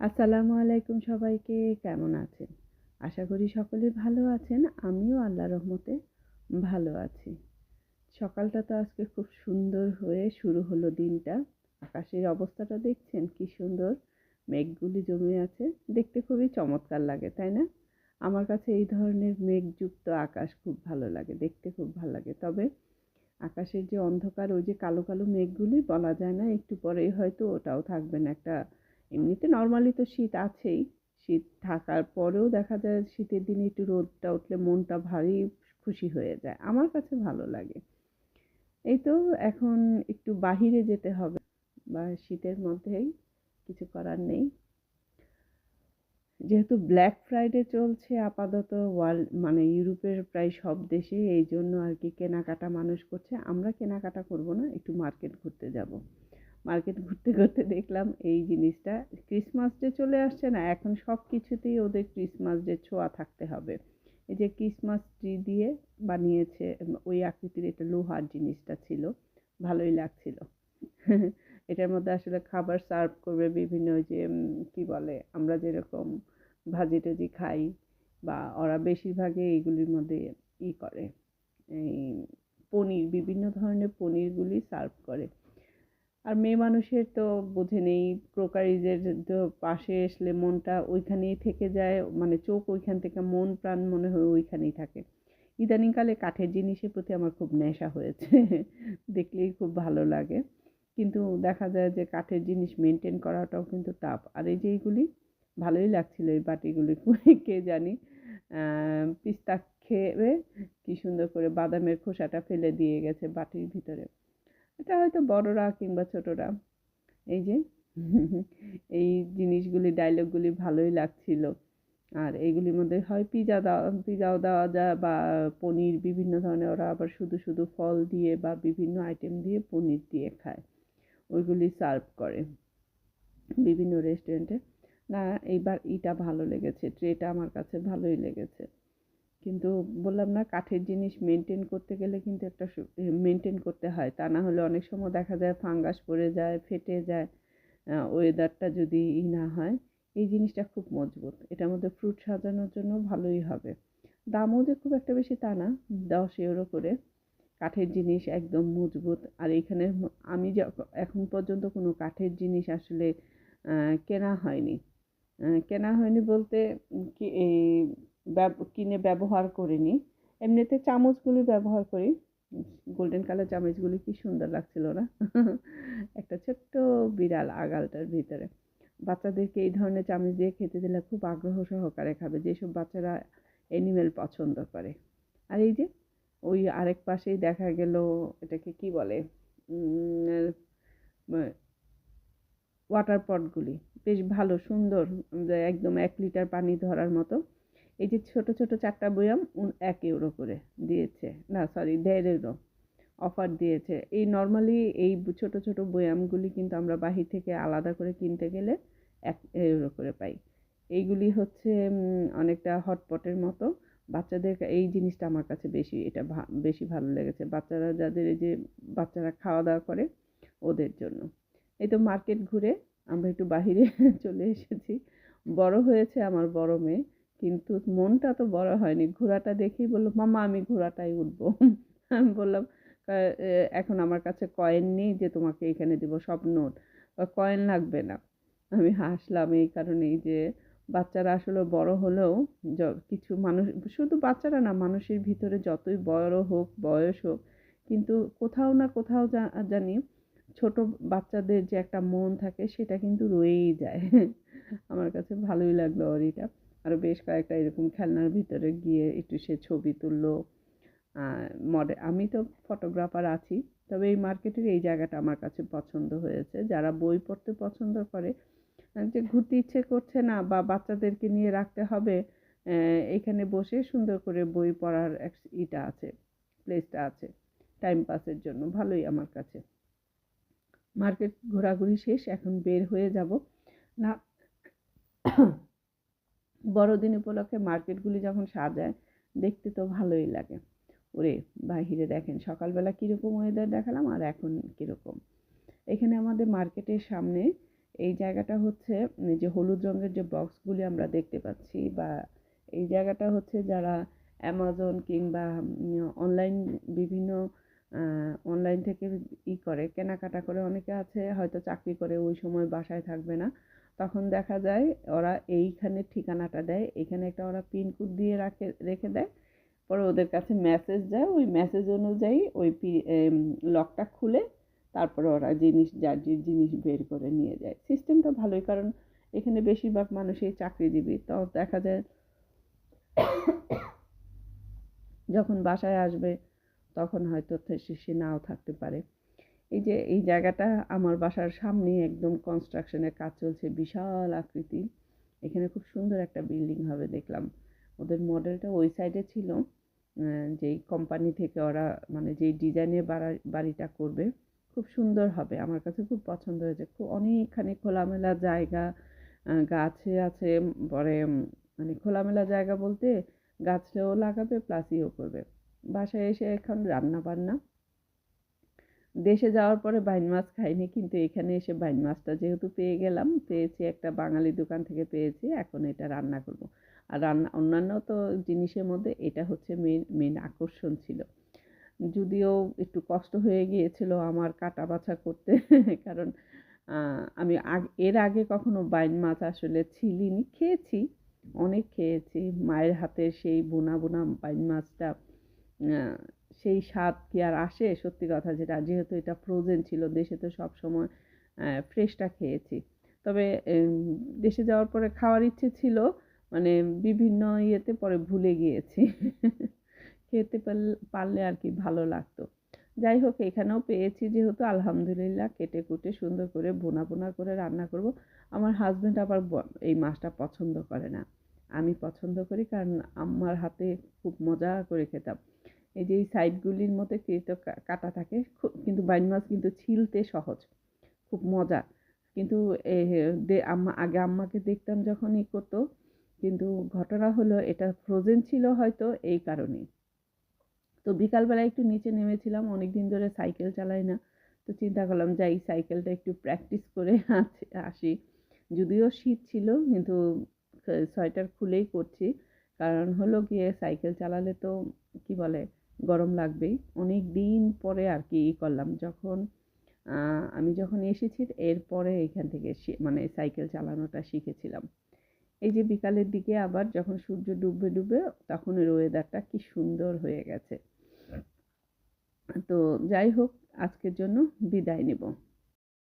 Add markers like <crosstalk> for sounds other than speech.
আসসালামু আলাইকুম সবাইকে, কেমন আছেন? আশা করি সকলে ভালো আছেন, আমিও আল্লাহ রহমতে ভালো আছি। সকালটা তো আজকে খুব সুন্দর হয়ে শুরু হলো দিনটা। আকাশের অবস্থাটা দেখছেন, কি সুন্দর। মেঘগুলি জমে আছে, দেখতে খুবই চমৎকার লাগে, তাই না? আমার কাছে এই ধরনের মেঘযুক্ত আকাশ খুব ভালো লাগে, দেখতে খুব ভালো লাগে। তবে আকাশের যে অন্ধকার, ওই যে কালো কালো মেঘগুলি বলা যায় না, একটু পরেই হয়তো ওটাও থাকবে না, একটা এমনিতে নর্মালি তো শীত আছেই। শীত থাকার পরেও দেখা যায় শীতের দিনে একটু রোদটা উঠলে মনটা ভারী খুশি হয়ে যায়। আমার কাছে ভালো লাগে। এই তো এখন একটু বাহিরে যেতে হবে। বা শীতের মধ্যেই কিছু করার নেই। যেহেতু ব্ল্যাক ফ্রাইডে চলছে আপাতত ওয়ার্ল্ড মানে ইউরোপের প্রায় সব দেশে এই জন্য আর কি কেনাকাটা মানুষ করছে। আমরা কেনাকাটা করব না, একটু মার্কেট ঘুরতে যাব। মার্কেট ঘুরতে ঘুরতে দেখলাম এই জিনিসটা। ক্রিসমাস ডে চলে আসছে না, এখন সব কিছুতেই ওদের ক্রিসমাস ডে ছোঁয়া থাকতে হবে। এই যে ক্রিসমাস ট্রি দিয়ে বানিয়েছে, ওই আকৃতির এটা লোহার জিনিসটা ছিল, ভালোই লাগছিল। এটার মধ্যে আসলে খাবার সার্ভ করবে বিভিন্ন যে কি বলে, আমরা যেরকম ভাজি টাজি খাই বা ওরা বেশিরভাগই এইগুলির মধ্যে ই করে। এই পনির, বিভিন্ন ধরনের পনিরগুলি সার্ভ করে। আর মেয়ে মানুষের তো বোঝে নেই ক্রোকারিজের পাশে আসলে মনটা ওইখানেই থেকে যায় মানে চোখ ওইখান থেকে মন প্রাণ মনে হয় ওইখানেই থাকে। ইদানিংকালে কাঠের জিনিসের প্রতি আমার খুব নেশা হয়েছে, <laughs> দেখলেই খুব ভালো লাগে। কিন্তু দেখা যায় যে কাঠের জিনিস মেনটেন করাটাও কিন্তু টাফ আর এই যে এইগুলি ভালোই লাগছিল এই বাটিগুলি কে জানি পিস্তা খেয়ে কি সুন্দর করে বাদামের খোসাটা ফেলে দিয়ে গেছে বাটির ভিতরে। এটা হয়তো বড়রা কিংবা ছোটরা। এই যে, এই জিনিসগুলি ডায়লগগুলি ভালোই লাগছিল। আর এইগুলির মধ্যে হয় পিজা দেওয়া পিজাও দেওয়া যায় বা পনির বিভিন্ন ধরনের। ওরা আবার শুধু শুধু ফল দিয়ে বা বিভিন্ন আইটেম দিয়ে পনির দিয়ে খায়। ওইগুলি সার্ভ করে বিভিন্ন রেস্টুরেন্টে না, এইবার ইটা ভালো লেগেছে ট্রেটা আমার কাছে ভালোই লেগেছে। কিন্তু বললাম না, কাঠের জিনিস মেনটেন করতে গেলে কিন্তু একটা মেনটেন করতে হয়। তা না হলে অনেক সময় দেখা যায় ফাঙ্গাস পড়ে যায়, ফেটে যায় ওয়েদারটা যদি ই না হয়, এই জিনিসটা খুব মজবুত। এটার মধ্যে ফ্রুট সাজানোর জন্য ভালোই হবে। দামও যে খুব একটা বেশি তা না, দশ ইউরো করে। কাঠের জিনিস একদম মজবুত। আর এখানে আমি এখন পর্যন্ত কোনো কাঠের জিনিস আসলে কেনা হয়নি। কেনা হয়নি বলতে কি, এই কিনে ব্যবহার করিনি। এমনিতে চামচগুলি ব্যবহার করি। গোল্ডেন কালার চামচগুলি কি সুন্দর লাগছিল না? <laughs> একটা ছোট্ট বিড়াল আগালটার ভিতরে। বাচ্চাদেরকে এই ধরনের চামচ দিয়ে খেতে দিলে খুব আগ্রহ সহকারে খাবে। যেসব বাচ্চারা অ্যানিমেল পছন্দ করে। আর এই যে, ওই আরেক পাশেই দেখা গেল, এটাকে কি বলে? ওয়াটার পটগুলি বেশ ভালো, সুন্দর, একদম এক লিটার পানি ধরার মতো। এই যে ছোট ছোট চারটা বয়াম এক ইউরো করে দিয়েছে। না সরি দেড় ইউরো অফার দিয়েছে। এই নর্মালি এই ছোট ছোট বয়ামগুলি কিন্তু আমরা বাহির থেকে আলাদা করে কিনতে গেলে এক ইউরো করে পাই। এইগুলি হচ্ছে অনেকটা হটপটের মতো। বাচ্চাদের এই জিনিসটা আমার কাছে বেশি, এটা বেশি ভালো লেগেছে। বাচ্চারা যাদের এই যে বাচ্চারা খাওয়া দাওয়া করে ওদের জন্য। এই তো মার্কেট ঘুরে আমরা একটু বাহিরে <laughs> চলে এসেছি। বড় হয়েছে আমার বড় মেয়ে। কিন্তু মনটা তো বড় হয়নি। ঘোড়াটা দেখেই বলল মামা আমি ঘোড়াটাই উঠবো। <laughs> আমি বললাম এখন আমার কাছে কয়েন নেই যে তোমাকে এখানে দিব, সব নোট। বা কয়েন লাগবে না। আমি হাসলাম এই কারণেই যে বাচ্চারা আসলে বড় হলেও কিছু মানুষ, শুধু বাচ্চারা না, মানুষের ভিতরে যতই বড় হোক, বয়স হোক, কিন্তু কোথাও না কোথাও জানি ছোট বাচ্চাদের যে একটা মন থাকে, সেটা কিন্তু রয়েই যায়। <laughs> আমার কাছে ভালোই লাগল ওর এটা আরও বেশ কয়েকটা এরকম খেলনার ভিতরে গিয়ে একটু সে ছবি তুললো। মডে, আমি তো ফটোগ্রাফার আছি, তবে এই মার্কেটের এই জায়গাটা আমার কাছে পছন্দ হয়েছে। যারা বই পড়তে পছন্দ করে যে ঘুরতে ইচ্ছে করছে না বা বাচ্চাদেরকে নিয়ে রাখতে হবে এখানে বসে সুন্দর করে বই পড়ার এক ইটা আছে, প্লেসটা আছে, টাইম পাসের জন্য, ভালোই আমার কাছে। মার্কেট ঘোরাঘুরি শেষ, এখন বের হয়ে যাব। না বড়দিন উপলক্ষে মার্কেটগুলি যখন সাজায়, দেখতে তো ভালোই লাগে। ওরে, বাহিরে দেখেন সকালবেলা কীরকম ওয়েদার দেখালাম আর এখন কীরকম। এখানে আমাদের মার্কেটের সামনে এই জায়গাটা হচ্ছে যে হলুদ রঙের যে বক্সগুলি আমরা দেখতে পাচ্ছি বা এই জায়গাটা হচ্ছে যারা অ্যামাজন কিংবা অনলাইন বিভিন্ন অনলাইন থেকে ই করে, কেনাকাটা করে, অনেকে আছে হয়তো চাকরি করে, ওই সময় বাসায় থাকবে না। তখন দেখা যায় ওরা এইখানে ঠিকানাটা দেয়, এখানে একটা ওরা পিনকোড দিয়ে রাখে, রেখে দেয়। পরে ওদের কাছে মেসেজ যায়, ওই মেসেজ অনুযায়ী ওই লকটা খুলে তারপরে ওরা জিনিস, যার যে জিনিস বের করে নিয়ে যায়। সিস্টেমটা ভালোই, কারণ এখানে বেশিরভাগ মানুষই চাকরিজীবী। তো দেখা যায় যখন বাসায় আসবে, তখন হয়তো সে নাও থাকতে পারে। এই যে, এই জায়গাটা আমার বাসার সামনে একদম কনস্ট্রাকশনের কাজ চলছে, বিশাল আকৃতি। এখানে খুব সুন্দর একটা বিল্ডিং হবে দেখলাম। ওদের মডেলটা ওই সাইডে ছিল। যেই কোম্পানি থেকে ওরা মানে যেই ডিজাইনের বাড়িটা করবে, খুব সুন্দর হবে। আমার কাছে খুব পছন্দ হয়েছে। খুব অনেকখানি খোলামেলা জায়গা গাছে আছে, পরে মানে খোলামেলা জায়গা বলতে গাছও লাগাবে প্লাস ইও করবে। বাসায় এসে এখন রান্না বান্না দেশে যাওয়ার পরে বাইন মাছ খাইনি, কিন্তু এখানে এসে বাইন মাছটা যেহেতু পেয়ে গেলাম, পেয়েছি একটা বাঙালি দোকান থেকে পেয়েছি, এখন এটা রান্না করব। আর রান্না, অন্যান্য তো জিনিসের মধ্যে এটা হচ্ছে মেন মেন আকর্ষণ ছিল। যদিও একটু কষ্ট হয়ে গিয়েছিল আমার কাটা বাছা করতে, <laughs> কারণ আমি আগ- এর আগে কখনো বাইন মাছ আসলে ছিলিনি, খেয়েছি, অনেক খেয়েছি। মায়ের হাতের সেই বোনা বোনা বাইন মাছটা সেই স্বাদ কি আর আসে? সত্যি কথা যেটা, যেহেতু এটা ফ্রোজেন ছিল, দেশে তো সব সময় ফ্রেশটা খেয়েছি। তবে দেশে যাওয়ার পরে খাওয়ার ইচ্ছে ছিল মানে বিভিন্ন ইয়েতে পরে ভুলে গিয়েছি। <laughs> খেতে পারলে আর কি ভালো লাগতো। যাই হোক, এখানেও পেয়েছি যেহেতু, আলহামদুলিল্লাহ, কেটে কুটে সুন্দর করে বোনা বোনা করে রান্না করব। আমার হাজব্যান্ড আবার এই মাছটা পছন্দ করে না। আমি পছন্দ করি কারণ আমার হাতে খুব মজা করে খেতাম। এই যে এই সাইডগুলির মধ্যে কৃত কা- কাটা থাকে কিন্তু বাইন মাছ কিন্তু ছিলতে সহজ, খুব মজা। কিন্তু আম্মা, আগে আম্মাকে দেখতাম যখন ই করতো, কিন্তু ঘটনা হলো এটা ফ্রোজেন ছিল হয়তো এই কারণেই। তো বিকালবেলা একটু নিচে নেমেছিলাম অনেক দিন ধরে সাইকেল চালাই না, তো চিন্তা করলাম যাই সাইকেলটা একটু প্র্যাকটিস করে আসি। যদিও শীত ছিল, কিন্তু সোয়েটার খুলেই করছি। কারণ হলো গিয়ে সাইকেল চালালে তো, কি বলে গরম লাগবে অনেক দিন পরে আর কি ই করলাম। যখন আমি যখন এসেছি এরপরে এখান থেকে মানে সাইকেল চালানোটা শিখেছিলাম। এই যে বিকালের দিকে আবার যখন সূর্য ডুববে ডুবে তখন এর ওয়েদারটা কি সুন্দর হয়ে গেছে। তো যাই হোক, আজকের জন্য বিদায় নেব।